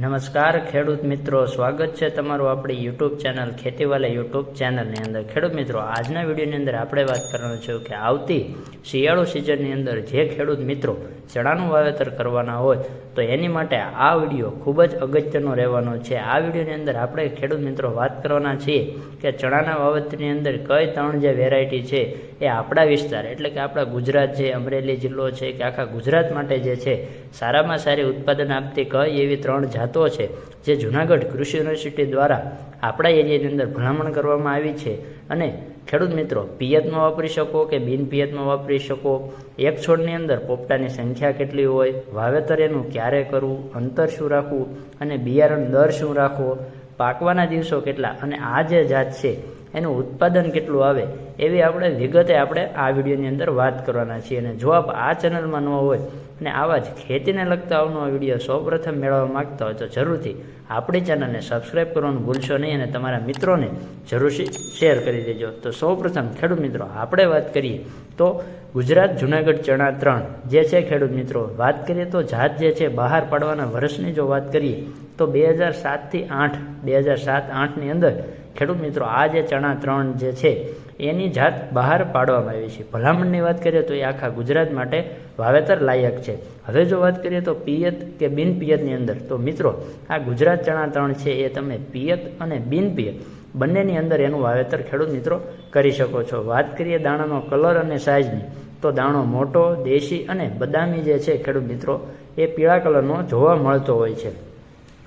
નમસ્કાર, ખેડૂત મિત્રો. સ્વાગત છે તમારું આપણી યુટ્યુબ ચેનલ, ખેતીવાલા યુટ્યુબ ચેનલની અંદર. ખેડૂત મિત્રો, આજના વિડીયોની અંદર આપણે વાત કરવાનું છે કે આવતી શિયાળો સિઝનની અંદર જે ખેડૂત મિત્રો ચણાનું વાવેતર કરવાના હોય, તો એની માટે આ વીડિયો ખૂબ જ અગત્યનો રહેવાનો છે. આ વિડીયોની અંદર આપણે ખેડૂત મિત્રો વાત કરવાના છીએ કે ચણાના વાવેતરની અંદર કઈ ત્રણ જે વેરાયટી છે એ આપણા વિસ્તાર, એટલે કે આપણા ગુજરાત છે, અમરેલી જિલ્લો છે, કે આખા ગુજરાત માટે જે છે, સારામાં સારી ઉત્પાદન આપતી કઈ એવી ત્રણ જાતો છે, જે જુનાગઢ કૃષિ યુનિવર્સિટી દ્વારા આપણા એરિયાની અંદર ભલામણ કરવામાં આવી છે. અને ખેડૂત મિત્રો, પિયતમાં વાપરી શકો કે બિન પિયતમાં વાપરી શકો? એક છોડની અંદર પોપટાની સંખ્યા કેટલી હોય? વાવેતર એનું ક્યારે કરવું? અંતર શું રાખવું? અને બિયારણ દર શું રાખવો? પાકવાના દિવસો કેટલા? અને આ જે જાત છે, એનું ઉત્પાદન કેટલું આવે? એવી આપણે વિગતે આપણે આ વિડીયોની અંદર વાત કરવાના છીએ. અને જો આપ આ ચેનલમાં ન હોય અને આવા જ ખેતીને લગતા આવનો વીડિયો સૌપ્રથમ મેળવવા માગતા હોય તો જરૂરથી આપણી ચેનલને સબસ્ક્રાઈબ કરવાનું ભૂલશો નહીં અને તમારા મિત્રોને જરૂરથી શેર કરી દેજો. તો સૌપ્રથમ ખેડૂત મિત્રો, આપણે વાત કરીએ તો ગુજરાત જુનાગઢ ચણા ત્રણ. જે છે ખેડૂત મિત્રો, વાત કરીએ તો જાત જે છે બહાર પાડવાના વર્ષની જો વાત કરીએ તો બે હજાર સાતથી આઠ, બે હજાર સાત, આઠની અંદર ખેડૂત મિત્રો, આ જે ચણા ત્રણ જે છે એની જાત બહાર પાડવામાં આવી છે. ભલામણની વાત કરીએ તો એ આખા ગુજરાત માટે વાવેતર લાયક છે. હવે જો વાત કરીએ તો પિયત કે બિન પિયતની અંદર, તો મિત્રો, આ ગુજરાત ચણા ત્રણ છે એ તમે પિયત અને બિન પિયત બંનેની અંદર એનું વાવેતર ખેડૂત મિત્રો કરી શકો છો. વાત કરીએ દાણાનો કલર અને સાઇઝની તો દાણો મોટો, દેશી અને બદામી જે છે ખેડૂત મિત્રો, એ પીળા કલરનો જોવા મળતો હોય છે.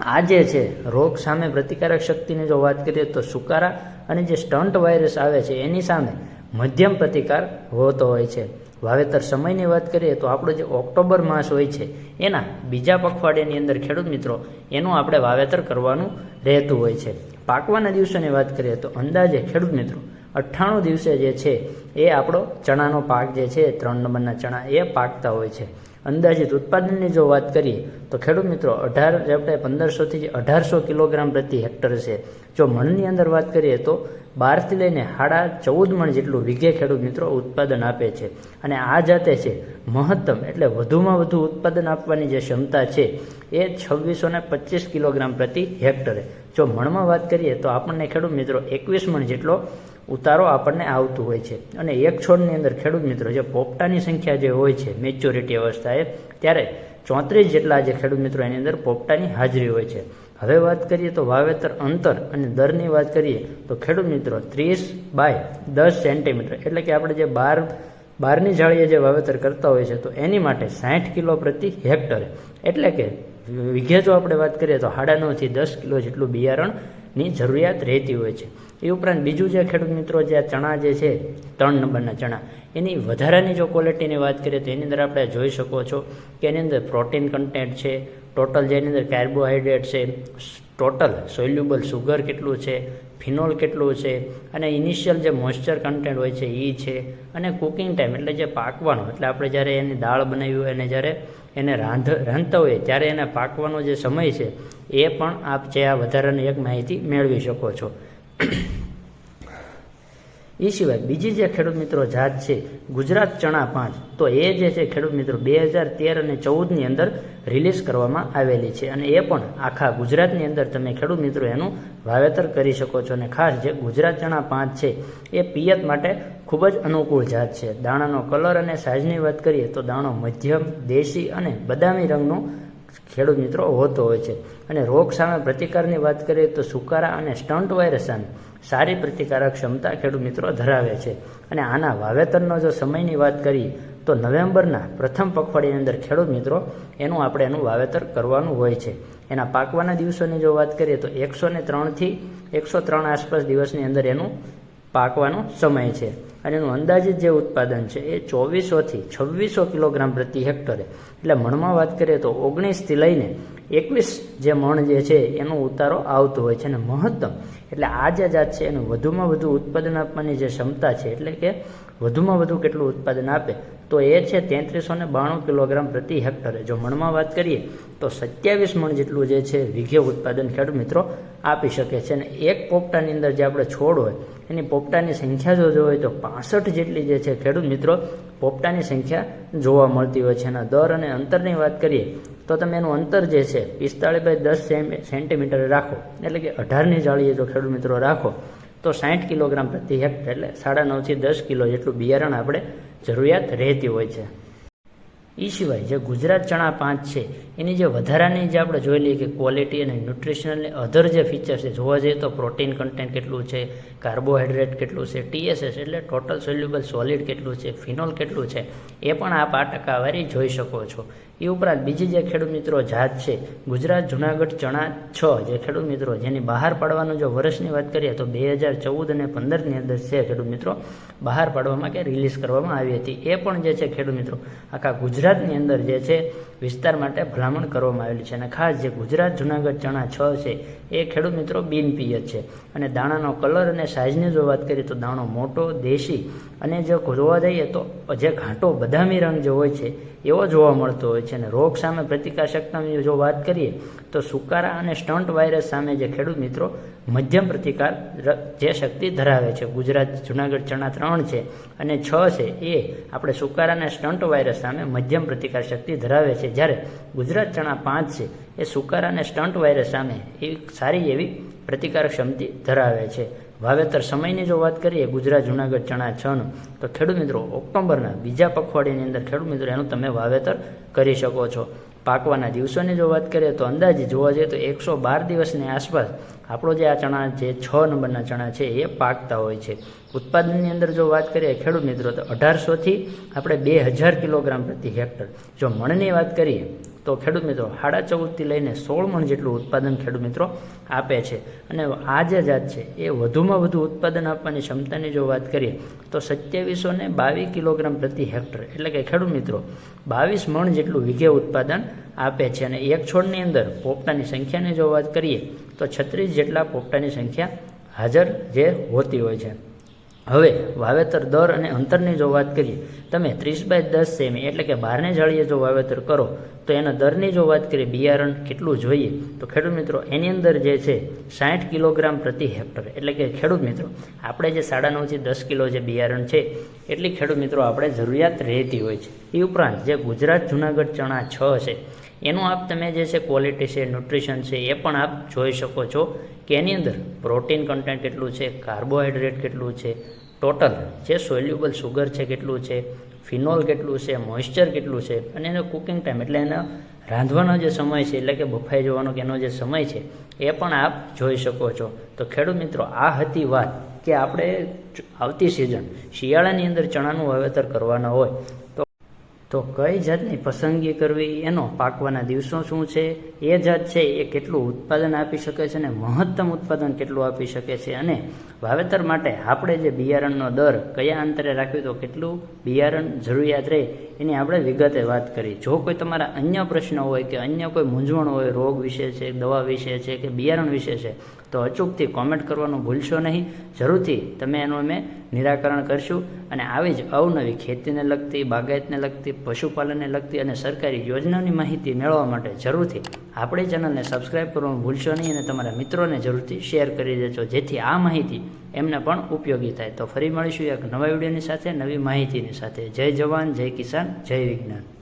આ જે છે, રોગ સામે પ્રતિકારક શક્તિની જો વાત કરીએ તો સુકારા અને જે સ્ટન્ટ વાયરસ આવે છે, એની સામે મધ્યમ પ્રતિકાર હોતો હોય છે. વાવેતર સમયની વાત કરીએ તો આપણો જે ઓક્ટોબર માસ હોય છે, એના બીજા પખવાડિયાની અંદર ખેડૂત મિત્રો, એનું આપણે વાવેતર કરવાનું રહેતું હોય છે. પાકવાના દિવસોની વાત કરીએ તો અંદાજે ખેડૂત મિત્રો, અઠ્ઠાણું દિવસે જે છે, એ આપણો ચણાનો પાક જે છે, ત્રણ નંબરના ચણા એ પાકતા હોય છે. અંદાજિત ઉત્પાદનની જો વાત કરીએ, તો ખેડૂત મિત્રો, અઢાર આપણે પંદરસોથી અઢારસો કિલોગ્રામ પ્રતિ હેક્ટર છે. જો મણની અંદર વાત કરીએ, તો બારથી લઈને સાડા ચૌદ મણ જેટલું વીઘે ખેડૂત મિત્રો ઉત્પાદન આપે છે. અને આ જાતે છે મહત્તમ, એટલે વધુમાં વધુ ઉત્પાદન આપવાની જે ક્ષમતા છે, એ છવ્વીસો ને પચીસ કિલોગ્રામ પ્રતિ હેક્ટરે. જો મણમાં વાત કરીએ, તો આપણને ખેડૂત મિત્રો એકવીસ મણ જેટલો ઉતારો આપણને આવતું હોય છે. અને એક છોડની અંદર ખેડૂત મિત્રો, જે પોપટાની સંખ્યા જે હોય છે મેચ્યોરિટી અવસ્થાએ, ત્યારે ચોત્રીસ જેટલા જે ખેડૂત મિત્રો એની અંદર પોપટાની હાજરી હોય છે. હવે વાત કરીએ તો વાવેતર અંતર અને દરની વાત કરીએ તો ખેડૂત મિત્રો ત્રીસ બાય દસ સેન્ટીમીટર એટલે કે આપણે જે બાર, બારની જાળીએ જે વાવેતર કરતા હોય છે તો એની માટે સાઠ કિલો પ્રતિ હેક્ટરે. એટલે કે વીઘે જો આપણે વાત કરીએ તો સાડા નવથી દસ કિલો જેટલું બિયારણની જરૂરિયાત રહેતી હોય છે. એ ઉપરાંત બીજું જે ખેડૂત મિત્રો, જે આ ચણા જે છે, ત્રણ નંબરના ચણા. એની વધારાની જો ક્વોલિટીની વાત કરીએ તો એની અંદર આપણે જોઈ શકો છો કે એની અંદર પ્રોટીન કન્ટેન્ટ છે ટોટલ જેની અંદર કાર્બોહાઈડ્રેટ છે ટોટલ સોલ્યુબલ સુગર કેટલું છે ફિનોલ કેટલું છે, અને ઇનિશિયલ જે મોઇશ્ચર કન્ટેન્ટ હોય છે એ છે. અને કુકિંગ ટાઈમ એટલે જે પાકવાનો, એટલે આપણે જ્યારે એની દાળ બનાવી હોય અને જ્યારે એને રાંધ, રાંધતા હોઈએ, ત્યારે એને પાકવાનો જે સમય છે, એ પણ આપ જે આ વધારાની એક માહિતી મેળવી શકો છો. એ સિવાય બીજી જે ખેડૂત મિત્રો જાત છે, ગુજરાત ચણા પાંચ, તો એ જે છે ખેડૂત મિત્રો બે હજાર તેર અને ચૌદની અંદર રિલીઝ કરવામાં આવેલી છે. અને એ પણ આખા ગુજરાતની અંદર તમે ખેડૂત મિત્રો એનું વાવેતર કરી શકો છો. અને ખાસ જે ગુજરાત ચણા પાંચ છે, એ પિયત માટે ખૂબ જ અનુકૂળ જાત છે. દાણાનો કલર અને સાઇઝની વાત કરીએ તો દાણો મધ્યમ, દેશી અને બદામી રંગનો ખેડૂત મિત્રો હોતો હોય છે. અને રોગ સામે પ્રતિકારની વાત કરીએ તો સુકારા અને સ્ટન્ટ વાયરસન સારી પ્રતિકારક ક્ષમતા ખેડૂત મિત્રો ધરાવે છે. અને આના વાવેતરનો જો સમયની વાત કરીએ તો નવેમ્બરના પ્રથમ પખવાડિયાની અંદર ખેડૂત મિત્રો એનું આપણે એનું વાવેતર કરવાનું હોય છે. એના પાકવાના દિવસોની જો વાત કરીએ તો એકસો ને ત્રણથી એકસો ત્રણ આસપાસ દિવસની અંદર એનું પાકવાનો સમય છે. અને એનું અંદાજિત જે ઉત્પાદન છે એ ચોવીસોથી છવ્વીસો કિલોગ્રામ પ્રતિ હેક્ટરે. એટલે મણમાં વાત કરીએ તો ઓગણીસથી લઈને એકવીસ જે મણ જે છે એનો ઉતારો આવતો હોય છે અને મહત્તમ. એટલે આ જે જાત છે એનું વધુમાં વધુ ઉત્પાદન આપવાની જે ક્ષમતા છે, એટલે કે વધુમાં વધુ કેટલું ઉત્પાદન આપે, તો એ છે તેત્રીસો ને બાણું કિલોગ્રામ પ્રતિ હેક્ટરે. જો મણમાં વાત કરીએ તો સત્યાવીસ મણ જેટલું જે છે વિઘે ઉત્પાદન ખેડૂત મિત્રો આપી શકે છે. અને એક પોપટાની અંદર જે આપણે છોડ હોય એની પોપટાની સંખ્યા જો હોય તો પાસઠ જેટલી જે છે ખેડૂત મિત્રો, પોપટાની સંખ્યા જોવા મળતી હોય છે. એના દર અને અંતરની વાત કરીએ, તો તમે એનું અંતર જે છે, પિસ્તાળીસ બાય દસ સેન્ટીમીટર રાખો. એટલે કે અઢારની જાળીએ જો ખેડૂત મિત્રો રાખો, તો સાઠ કિલોગ્રામ પ્રતિ હેક્ટર, એટલે સાડા નવથી દસ કિલો જેટલું બિયારણ આપણે જરૂરિયાત રહેતી હોય છે. એ સિવાય જે ગુજરાત ચણા પાંચ છે, એની જે વધારાની જે આપણે જોઈ લઈએ કે ક્વોલિટી અને ન્યુટ્રિશનલ અધર જે ફીચર્સ છે, જોવા જઈએ તો પ્રોટીન કન્ટેન્ટ કેટલું છે કાર્બોહાઈડ્રેટ કેટલું છે ટીએસએસ એટલે ટોટલ સોલ્યુબલ સોલિડ કેટલું છે ફિનોલ કેટલું છે, એ પણ આપ આ ટકાવારી જોઈ શકો છો. એ ઉપરાંત બીજી જે ખેડૂત મિત્રો જાત છે, ગુજરાત જુનાગઢ ચણા છ જે ખેડૂત મિત્રો, જેની બહાર પાડવાનું જો વર્ષની વાત કરીએ તો બે હજાર ચૌદ અને પંદરની અંદર છે ખેડૂત મિત્રો, બહાર પાડવામાં કે રિલીઝ કરવામાં આવી હતી. એ પણ જે છે ખેડૂત મિત્રો, આખા ગુજરાતની અંદર જે છે, વિસ્તાર માટે ભલામણ કરવામાં આવેલી છે. અને ખાસ જે ગુજરાત જુનાગઢ ચણા છ છે, એ ખેડૂત મિત્રો બિનપિયત છે. અને દાણાનો કલર અને સાઇઝની જો વાત કરીએ તો દાણો મોટો, દેશી અને જો જોવા જઈએ તો જે ઘાંટો બદામી રંગ જે હોય છે એવો જોવા મળતો હોય છે અને રોગ સામે પ્રતિકાર શક્તિની જો વાત કરીએ, તો સુકારા અને સ્ટન્ટ વાયરસ સામે જે ખેડૂત મિત્રો મધ્યમ પ્રતિકાર જે શક્તિ ધરાવે છે. ગુજરાત, જુનાગઢ ચણા ત્રણ છે અને છ છે, એ આપણે સુકારા અને સ્ટન્ટ વાયરસ સામે મધ્યમ પ્રતિકાર શક્તિ ધરાવે છે. જ્યારે ગુજરાત ચણા પાંચ છે, એ સુકારા અને સ્ટન્ટ વાયરસ સામે એ સારી એવી પ્રતિકારક ક્ષમતા ધરાવે છે. વાવેતર સમયની જો વાત કરીએ, ગુજરાત, જુનાગઢ, ચણા, છનું, તો ખેડૂત મિત્રો, ઓક્ટોબરના બીજા પખવાડિયાની અંદર ખેડૂત મિત્રો, એનું તમે વાવેતર કરી શકો છો. પાકવાના દિવસોની જો વાત કરીએ, તો અંદાજે જોવા જઈએ તો એકસો બાર દિવસની આસપાસ આપણો જે આ ચણા જે છ નંબરના ચણા છે, એ પાકતા હોય છે. ઉત્પાદનની અંદર જો વાત કરીએ, ખેડૂત મિત્રો, તો અઢારસોથી આપણે બે હજાર કિલોગ્રામ પ્રતિ હેક્ટર. જો મણની વાત કરીએ તો ખેડૂત મિત્રો સાડા ચૌદથી લઈને સોળ મણ જેટલું ઉત્પાદન ખેડૂત મિત્રો આપે છે. અને આ જે જાત છે, એ વધુમાં વધુ ઉત્પાદન આપવાની ક્ષમતાની જો વાત કરીએ, તો સત્યાવીસો ને બાવીસ કિલોગ્રામ પ્રતિ હેક્ટર, એટલે કે ખેડૂત મિત્રો, બાવીસ મણ જેટલું વીઘે ઉત્પાદન આપે છે. અને એક છોડની અંદર પોપટાની સંખ્યાની જો વાત કરીએ, તો છત્રીસ જેટલા પોપટાની સંખ્યા હાજર જે હોતી હોય છે. હવે વાવેતર દર અને અંતરની જો વાત કરીએ, તમે ત્રીસ બાય દસ સેમી એટલે કે બારને જાળીએ જો વાવેતર કરો, તો એના દરની જો વાત કરીએ, બિયારણ કેટલું જોઈએ? તો ખેડૂત મિત્રો, એની અંદર જે છે, સાઠ કિલોગ્રામ પ્રતિ હેક્ટર. એટલે કે ખેડૂત મિત્રો, આપણે જે સાડા નવથી દસ કિલો જે બિયારણ છે, એટલી ખેડૂત મિત્રો, આપણે જરૂરિયાત રહેતી હોય છે. એ ઉપરાંત જે ગુજરાત જુનાગઢ ચણા છ છે એનું આપ તમે જે છે ક્વોલિટી છે ન્યુટ્રિશન છે, એ પણ આપ જોઈ શકો છો કે એની અંદર પ્રોટીન કન્ટેન્ટ કેટલું છે કાર્બોહાઈડ્રેટ કેટલું છે ટોટલ જે સોલ્યુબલ સુગર છે કેટલું છે ફિનોલ કેટલું છે મોઇશ્ચર કેટલું છે અને એનો કુકિંગ ટાઈમ એટલે એના રાંધવાનો જે સમય છે, એટલે કે બફાઈ જવાનો કે એનો જે સમય છે, એ પણ આપ જોઈ શકો છો. તો ખેડૂત મિત્રો, આ હતી વાત કે આપણે આવતી સિઝન શિયાળાની અંદર ચણાનું વાવેતર કરવાના હોય. તો તો કઈ જાતની પસંદગી કરવી, એનો પાકવાના દિવસો શું છે, એ જાત છે એ કેટલું ઉત્પાદન આપી શકે છે અને મહત્તમ ઉત્પાદન કેટલું આપી શકે છે અને વાવેતર માટે આપણે જે બિયારણનો દર કયા અંતરે રાખ્યું તો કેટલું બિયારણ જરૂરિયાત રહે, એની આપણે વિગતે વાત કરી. જો કોઈ તમારા અન્ય પ્રશ્ન હોય કે અન્ય કોઈ મૂંઝવણ હોય, રોગ વિશે છે, દવા વિશે છે કે બિયારણ વિશે છે તો અચૂકથી કોમેન્ટ કરવાનું ભૂલશો નહીં. જરૂરથી તમે એનું અમે નિરાકરણ કરશું અને આવી જ અવનવી ખેતીને લગતી, બાગાયતને લગતી, પશુપાલનને લગતી અને સરકારી યોજનાની માહિતી મેળવવા માટે જરૂરથી આપણી ચેનલને સબસ્ક્રાઈબ કરવાનું ભૂલશો નહીં અને તમારા મિત્રોને જરૂરથી શેર કરી દેજો. જેથી આ માહિતી એમને પણ ઉપયોગી થાય. તો ફરી મળીશું એક નવા વિડીયોની સાથે, નવી માહિતીની સાથે. જય જવાન, જય કિસાન, જય વિજ્ઞાન.